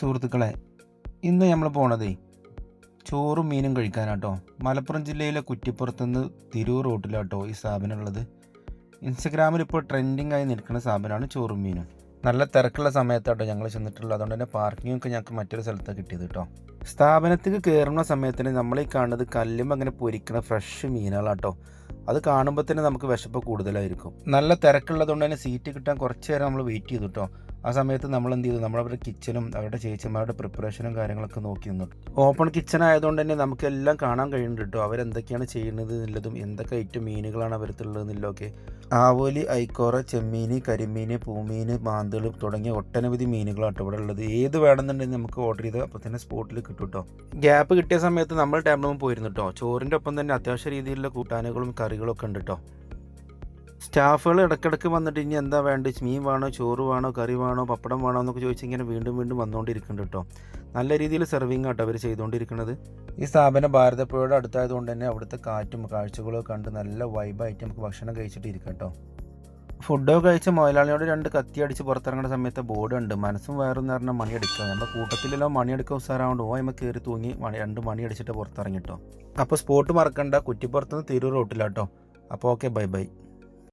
സുഹൃത്തുക്കളെ ഇന്ന് നമ്മൾ പോണതേ ചോറും മീനും കഴിക്കാനാട്ടോ. മലപ്പുറം ജില്ലയിലെ കുറ്റിപ്പുറത്തുനിന്ന് തിരൂർ റോട്ടിലാട്ടോ ഈ സ്ഥാപനം ഉള്ളത് ഇൻസ്റ്റഗ്രാമിൽ ഇപ്പോൾ ട്രെൻഡിങ് ആയി നിൽക്കുന്ന സ്ഥാപനമാണ് ചോറും മീനും. നല്ല തിരക്കുള്ള സമയത്താട്ടോ ഞങ്ങൾ ചെന്നിട്ടുള്ളത്. അതുകൊണ്ട് തന്നെ പാർക്കിംഗ് ഒക്കെ ഞങ്ങൾക്ക് മറ്റൊരു സ്ഥലത്താണ് കിട്ടിയത് കേട്ടോ സ്ഥാപനത്തിൽ കയറുന്ന സമയത്തിന് നമ്മൾ ഈ കാണുന്നത് കല്ലുമ്പോൾ അങ്ങനെ പൊരിക്കുന്ന ഫ്രഷ് മീനുകളാട്ടോ. അത് കാണുമ്പോൾ തന്നെ നമുക്ക് വിശപ്പ് കൂടുതലായിരിക്കും. നല്ല തിരക്കുള്ളതുകൊണ്ട് തന്നെ സീറ്റ് കിട്ടാൻ കുറച്ച് നേരം നമ്മൾ വെയിറ്റ് ചെയ്തു കേട്ടോ ആ സമയത്ത് നമ്മൾ എന്ത് ചെയ്തു നമ്മളവരുടെ കിച്ചനും അവരുടെ ചേച്ചിമാരുടെ പ്രിപ്പറേഷനും കാര്യങ്ങളൊക്കെ നോക്കി നിന്നു. ഓപ്പൺ കിച്ചൺ ആയതുകൊണ്ട് തന്നെ നമുക്ക് എല്ലാം കാണാൻ കഴിയുന്നുണ്ട് കേട്ടോ അവരെന്തൊക്കെയാണ് ചെയ്യുന്നത് എന്നുള്ളതും എന്തൊക്കെ ഐറ്റം മീനുകളാണ് അവരത്തുള്ളത് എന്നുള്ളതൊക്കെ. ആവോലി ഐക്കോറ ചെമ്മീൻ കരിമീൻ പൂമീൻ മാന്തൾ തുടങ്ങിയ ഒട്ടനവധി മീനുകളാട്ടോ ഇവിടെ ഉള്ളത്. ഏത് വേണമെന്നുണ്ടെങ്കിൽ നമുക്ക് ഓർഡർ ചെയ്ത് അപ്പോൾ തന്നെ സ്പോട്ടിൽ കിട്ടും കേട്ടോ ഗ്യാപ്പ് കിട്ടിയ സമയത്ത് നമ്മൾ ടേബിളും പോയിരുന്നു കേട്ടോ ചോറിന്റെ ഒപ്പം തന്നെ അത്യാവശ്യ രീതിയിലുള്ള കൂട്ടാനുകളും കറികളൊക്കെ ഉണ്ട് കേട്ടോ സ്റ്റാഫുകൾ ഇടയ്ക്കിടയ്ക്ക് വന്നിട്ട് ഇനി എന്താ വേണ്ടത്? മീൻ വേണോ? ചോറ് വേണോ? കറി വേണോ? പപ്പടം വേണോ എന്നൊക്കെ ചോദിച്ച് ഇങ്ങനെ വീണ്ടും വീണ്ടും വന്നുകൊണ്ടിരിക്കുന്നുണ്ട് കേട്ടോ. നല്ല രീതിയിൽ സെർവിങ് ആട്ടോ അവർ ചെയ്തുകൊണ്ടിരിക്കുന്നത് ഈ സ്ഥാപനം ഭാരതപ്പുഴയുടെ അടുത്തായതുകൊണ്ട് തന്നെ അവിടുത്തെ കാറ്റും കാഴ്ചകളും കണ്ട് നല്ല വൈബായിട്ട് നമുക്ക് ഭക്ഷണം കഴിച്ചിട്ട് ഇരിക്കാം കേട്ടോ. ഫുഡോ കഴിച്ച മുതലാളിയോട് രണ്ട് കത്തി അടിച്ച് പുറത്തിറങ്ങുന്ന സമയത്ത് ബോർഡ് ഉണ്ട് മനസ്സും വയറും എന്ന് പറഞ്ഞാൽ മണിയടിക്കുക നമ്മുടെ കൂട്ടത്തിലെല്ലാം മണിയെടുക്കുക ഉസാറാവുണ്ട് ഓ അമ്മ കയറി തൂങ്ങി മണി രണ്ട് മണി അടിച്ചിട്ട് പുറത്തിറങ്ങിട്ടോ അപ്പോൾ സ്പോട്ട് മറക്കണ്ട. കുറ്റിപ്പുറത്തുനിന്ന് തിരൂർ റോട്ടിലാട്ടോ അപ്പോൾ ഓക്കെ ബൈ ബൈ